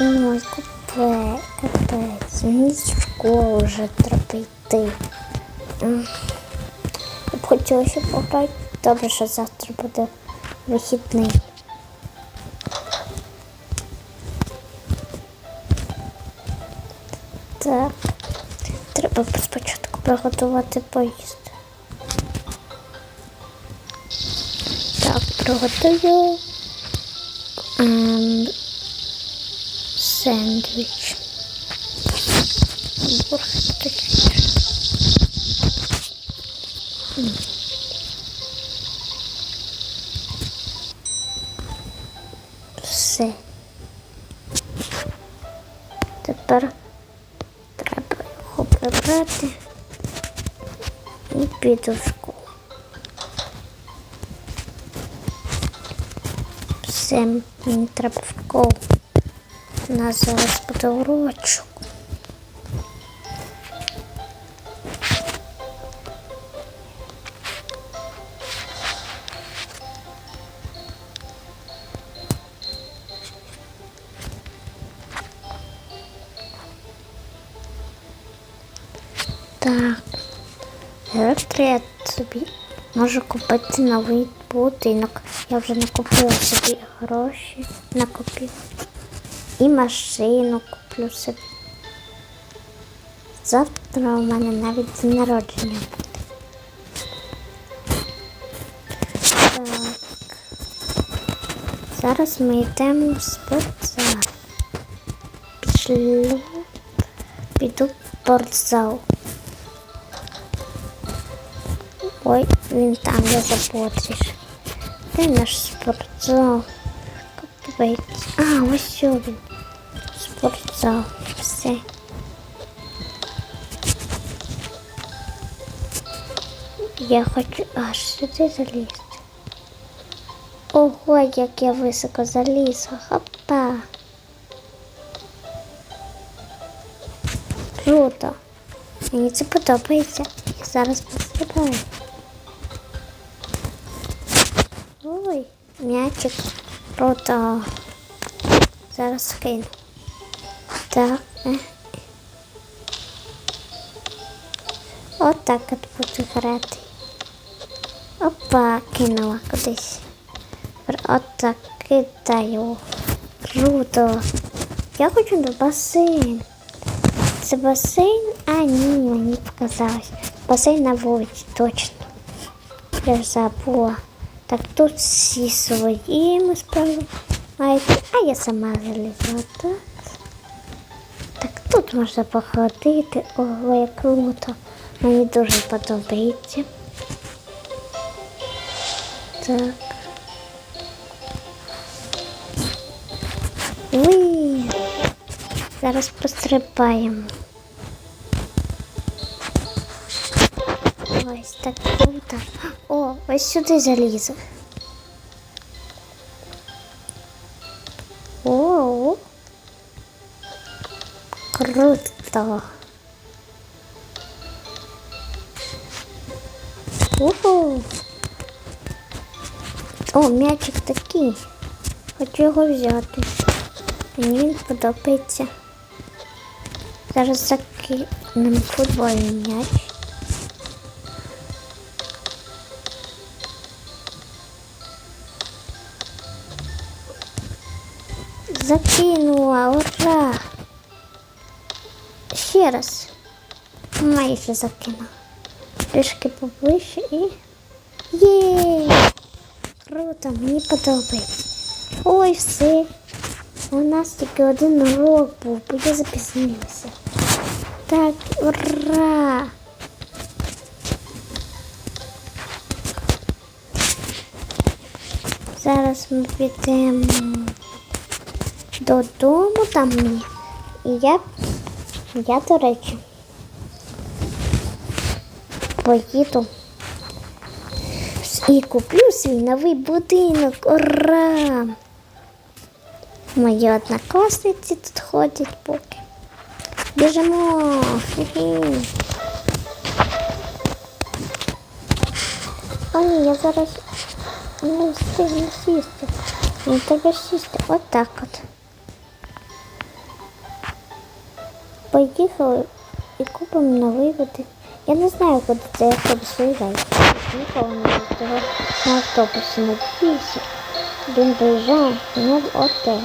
Ой, капець, капець. Мені в школу вже треба йти. Я б хотілося пограти. Добре, що завтра буде вихідний. Так. Треба спочатку приготувати поїзд. Так, приготую Бургер. М. Все. Тепер треба його прибрати і піду в Все, мені треба в школу. У нас зараз буде урочок. Так. Я собі можу купити новий будинок. Я вже накупила собі гроші, накупив. І машину куплю собі. Завтра у мене навіть день народження. Так. Зараз ми йдемо в спортзал. Пішли. Піду в спортзал. Ой, він там я заботиш. Де наш спортзал? Капець. А, ось він. Спортзал. Все. Я хочу аж сюди залізти. Ого, як я високо залізла. Хопа. Круто. Мені це подобається. Я зараз пострибаю. М'ячик. Круто. Зараз скину. Так. е. Отак от буду грати. Опа, кинула кудись. Тепер Отак кидаю. Круто. Я хочу на басейн. Це басейн? А, ні, мені показалось. Басейн на вулиці, точно. Я забула. Так тут всі своїми справи мають, а я сама залізла, так? Так тут можна походити. Ого, як круто. Мені дуже подобається. Так. Уй. Зараз пострибаємо. Ось так круто. Ось сюди залізу. О, круто. Уху. О, м'ячик такий. Хочу його взяти. Мені він подобається. Зараз закинемо футбольний м'яч. Закинула, ура! Ще раз. Майже закинула. Трішки поближче і. Є! Круто, мені подобається. Ой, все. У нас тільки один урок був, бо я запізнилася. Так, ура! Зараз ми підемо додому там мені. І я, я, до речі, поїду і куплю свій новий будинок. Ура! Мої однокласниці тут ходять поки. Біжимо. Хі-хі. Ой, я зараз не встигну сісти. Ну треба сісти. Отак от. Поїхали і купимо новий води. Я не знаю, куди це автобус виїжджає. Поїхали на цього на автобусі на бійся. Він приїжджає ну отель.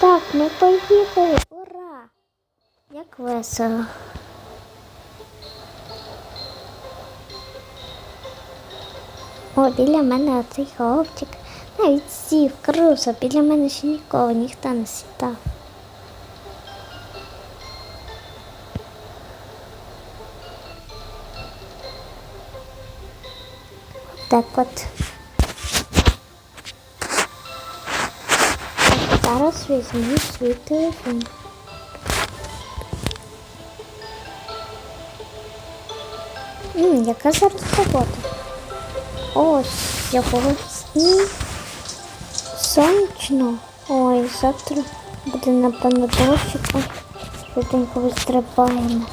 Так, ми поїхали. Ура! Як весело. О, біля мене оцей хлопчик. Навіть сів, круто, біля мене ще ніколи ніхто не сідав. Так от. Зараз візьму свій телефон. М, яка зараз погода? Ось якогось сніг. Сонячно. Ой, завтра буде напевно дощик. Ой, Швиденько вистрибаємо.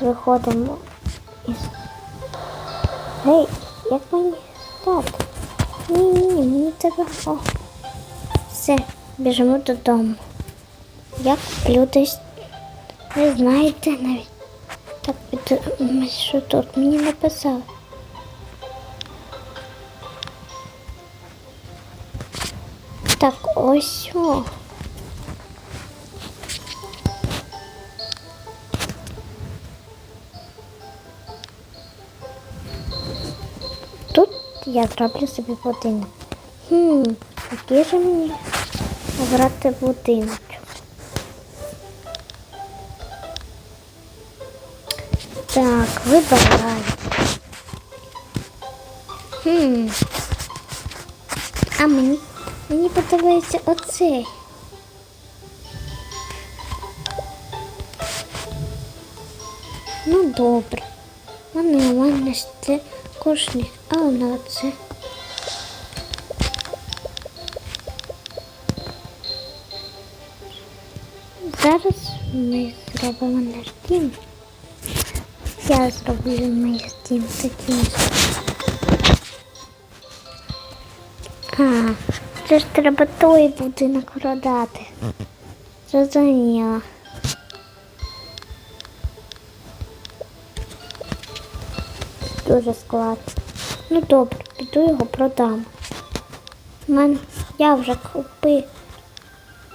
Виходимо. Гей, як мені стати? Ні, ні, ні, мені треба. О. Все, біжимо додому. Я куплю десь. Ви знаєте навіть. Так, що тут мені написали. Так, ось о. Я зроблю собі будинок. Хм, який же мені обрати будиночок? Так, вибирай. Хм. А мені, мені подобається оцей. Ну добре. Мене у мене ж кошник, а вона це. Зараз ми зробимо наш дім. Я зроблю мій дім таким. А, це ж треба той будинок продати. Зрозуміло. Дуже складно. Ну добре, піду його продам. У мене я вже купи,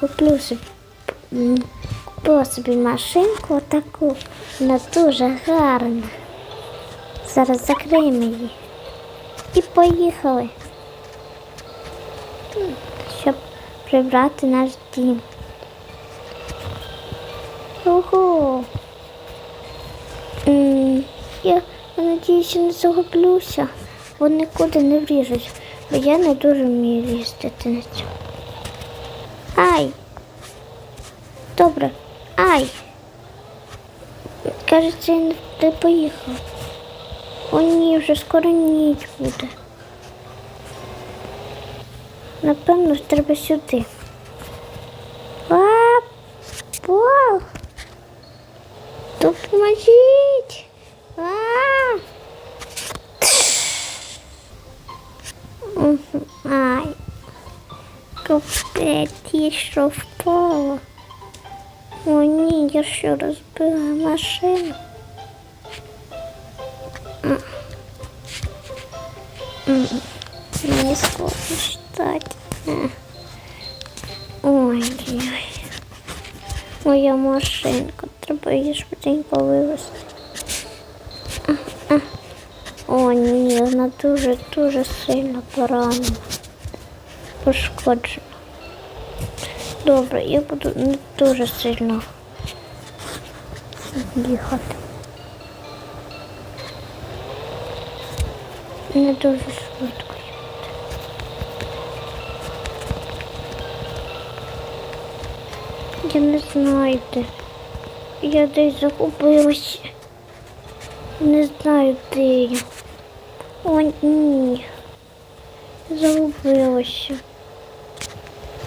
куплю собі, купила собі машинку таку, вона дуже гарна. Зараз закриємо її. І поїхали. Щоб прибрати наш дім. Ого. М, Я надіюся, не загублюся, бо нікуди не вріжусь, бо я не дуже вмію їздити на цьому. Ай! Добре. Ай! Кажеться, я не поїхав. О ні, вже скоро ніч буде. Напевно, треба сюди. А, Допоможіть! що впала. О, ні, я що розбила машину. М. М. Мені складно читати. Е. Ой-ой. Моя машинка, треба її швиденько вивезти. А, а. О, ні, вона дуже-дуже сильно поранена. Пошкоджена. Добре, я буду не дуже сильно їхати. Не дуже швидко. Я не знаю де. Я десь загубилась. Не знаю де я. О, ні. Загубилася.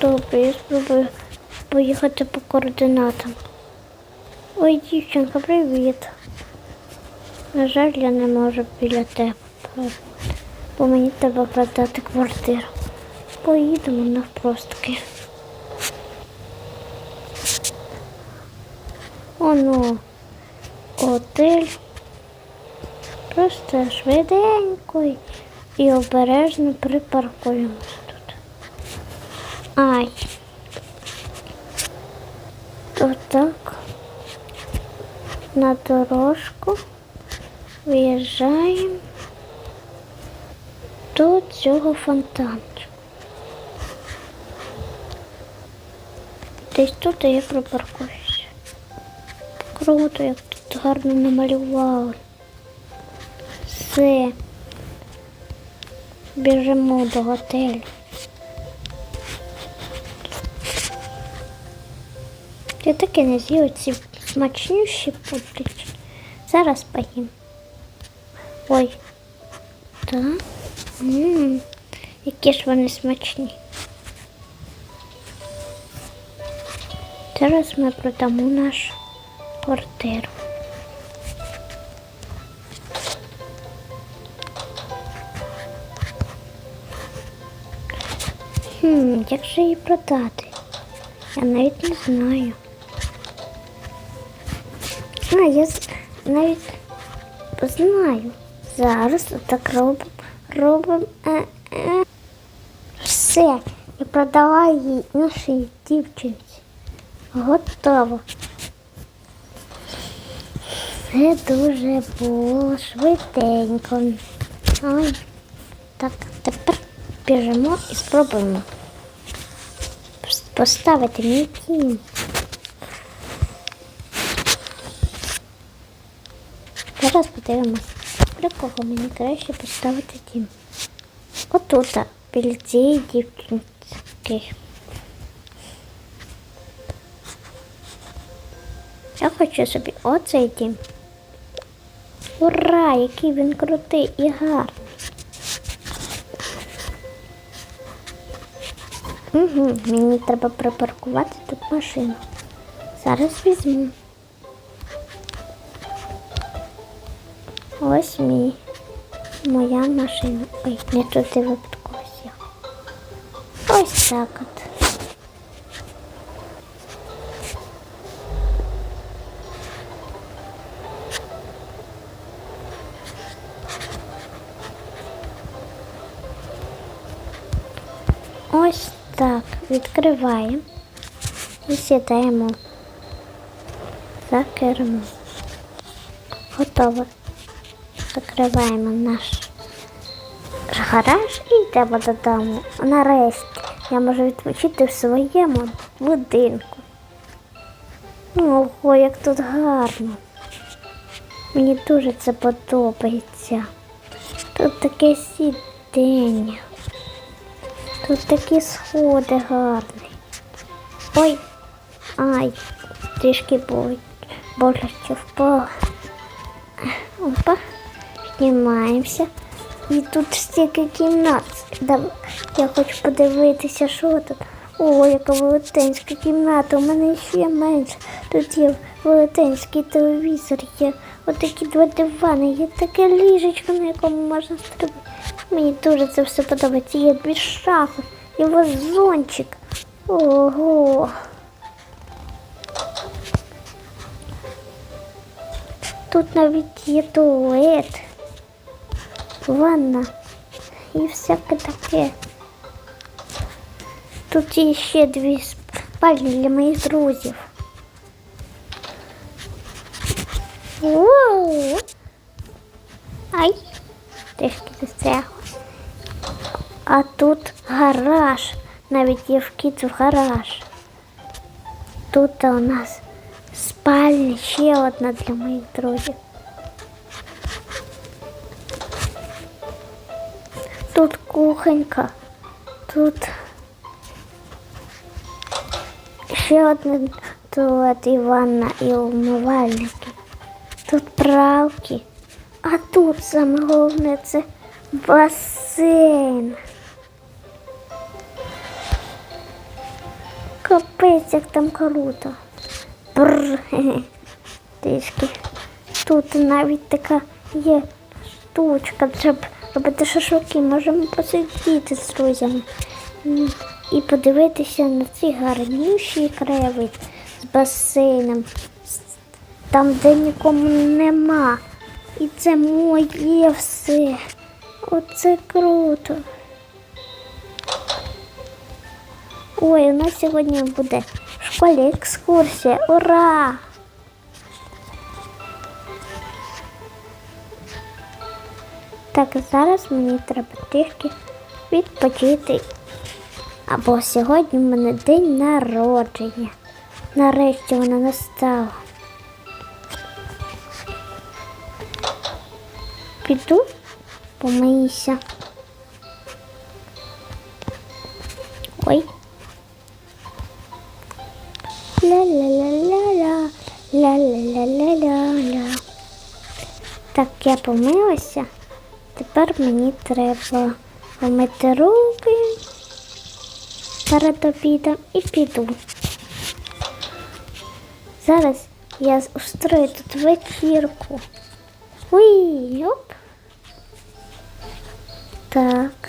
Добре, я спробую поїхати по координатам. Ой, дівчинка, привіт. На жаль, я не можу біля тебе, бо мені треба продати квартиру. поїдемо навпростки. Оно отель. Просто швиденько і обережно припаркуємося. Ай. То так. На дорожку виїжджаємо до цього фонтанчика. Десь тут я припаркуюся. Круто, як тут гарно намалювали. Все. Біжимо до готелю. Я так не з'їв ці смачнющі пудрички. Зараз поїм. Ой. Так. Ммм, які ж вони смачні. Зараз ми продамо нашу квартиру. Хм, як же її продати? Я навіть не знаю. А, я навіть знаю. Зараз так робимо. Робимо. Е, е. Все. Я продала їй нашій дівчинці. Готово. Все дуже було швиденько. Ой. Так, тепер біжимо і спробуємо поставити мій кінь. Зараз подивимось, для кого мені краще поставити дім. Отут, біля цієї дівчинки. Я хочу собі оцей дім. Ура, який він крутий і гарний. Угу, мені треба припаркувати тут машину. Зараз візьму. Ось мій. Моя машина. Ой, не туди випадково сів. Ось так от. Ось так. Відкриваємо і сідаємо за кермо. Готово. Закриваємо наш гараж і йдемо додому. Нарешті я можу відпочити в своєму будинку. Ого, як тут гарно. Мені дуже це подобається. Тут таке сідення. Тут такі сходи гарні. Ой, ай, трішки. Боляче впала. Опа, піднімаємося. І тут стільки кімнат. Я хочу подивитися, що тут. О, яка велетенська кімната, у мене ще менше. Тут є велетенський телевізор, є отакі два дивани, є таке ліжечко, на якому можна стрибати. Мені дуже це все подобається. Є дві шафи, і вазончик. Ого. Тут навіть є туалет, ванна і всяке таке. Тут є ще дві спальні для моїх друзів. Воу! Ай, трішки застрягла. А тут гараж. Навіть є вхід в гараж. Тут у нас спальня ще одна для моїх друзів. Кухонька, тут ще один туалет і ванна і умивальники. Тут пралки. А тут саме головне це басейн. Капець, як там круто. Бррр. Трішки. Тут навіть така є штучка, щоб робити шашлики, можемо посидіти з друзями і подивитися на цей гарніший краєвид з басейном, там, де нікому нема. І це моє все. Оце круто. Ой, у нас сьогодні буде в школі екскурсія. Ура! Так, зараз мені треба трішки відпочити. Або сьогодні в мене день народження. Нарешті вона настала. Піду помиюся. Ой. Ля-ля-ля-ля-ля, ля-ля-ля-ля-ля-ля. Так, я помилася. Тепер мені треба помити руки перед обідом і піду. Зараз я устрою тут вечірку. Уй, оп. Так.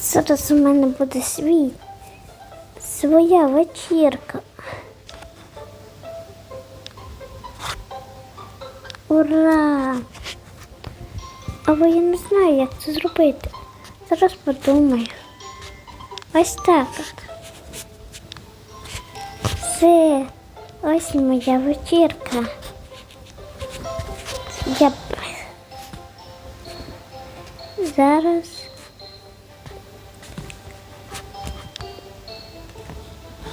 Зараз у мене буде свій своя вечірка. Ура! Але я не знаю, як це зробити. Зараз подумаю. Ось так. Все, ось моя вечірка. Я зараз.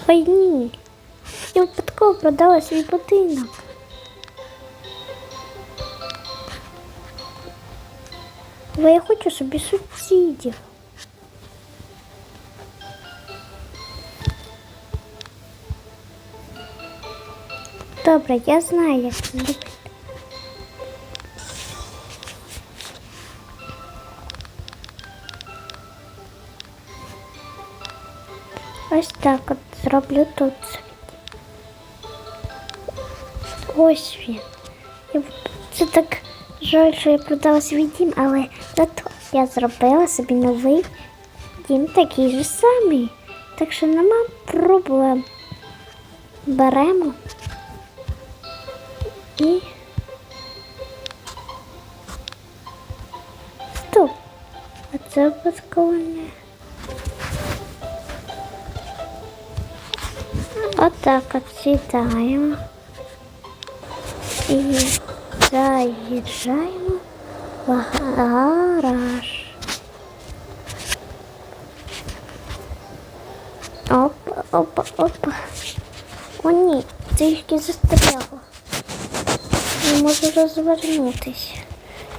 Ой, ні. Я випадково продала свій будинок. Але я хочу собі сусідів. Добре, я знаю, як це зробити. Ось так от зроблю тут. Ось він. Я- Це так жаль, що я продала свій дім, але зато я зробила собі новий дім такий же самий. Так що нема проблем. Беремо і. Стоп. А це не. Отак от сідаємо і заїжджаємо в гараж. Опа, опа, опа. О, ні, трішки застряло. Не можу розвернутися.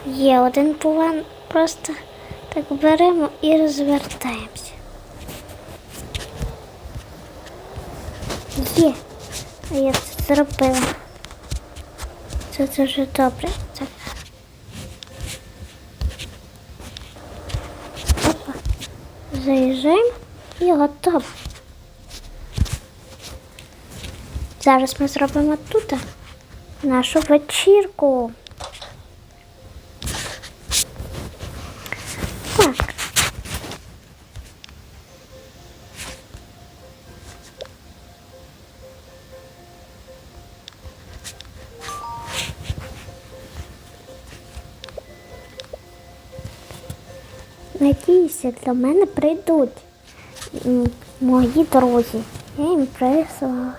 Є один план, просто так беремо і розвертаємося. Є. А я це зробила. Це дуже добре. Так. Опа. Заїжджаємо і готово. Зараз ми зробимо тут нашу вечірку. Надіюся, до мене прийдуть мої друзі. Я їм прислала.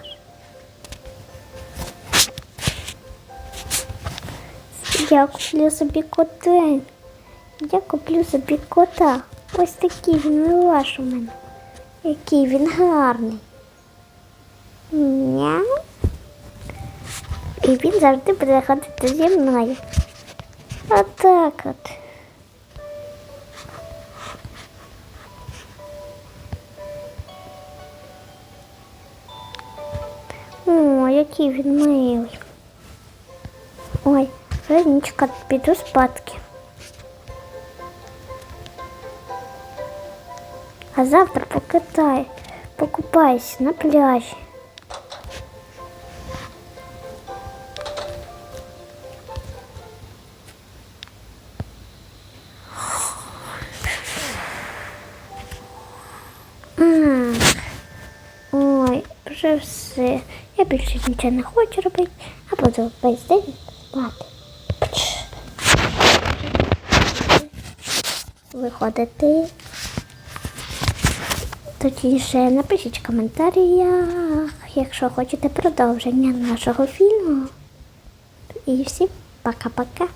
Я куплю собі котень. Я куплю собі кота. Ось такий він милаш у мене. Який він гарний. Мяу. І він завжди буде ходити зі мною. Отак от. Який він милий. Ой, Верничка, піду спадки. А завтра покатай, покупайся на пляжі. Більше нічого не хочу робити, а буду весь день спати. Виходити. Тоді ще напишіть в коментарях, якщо хочете продовження нашого фільму. І всім пока-пока.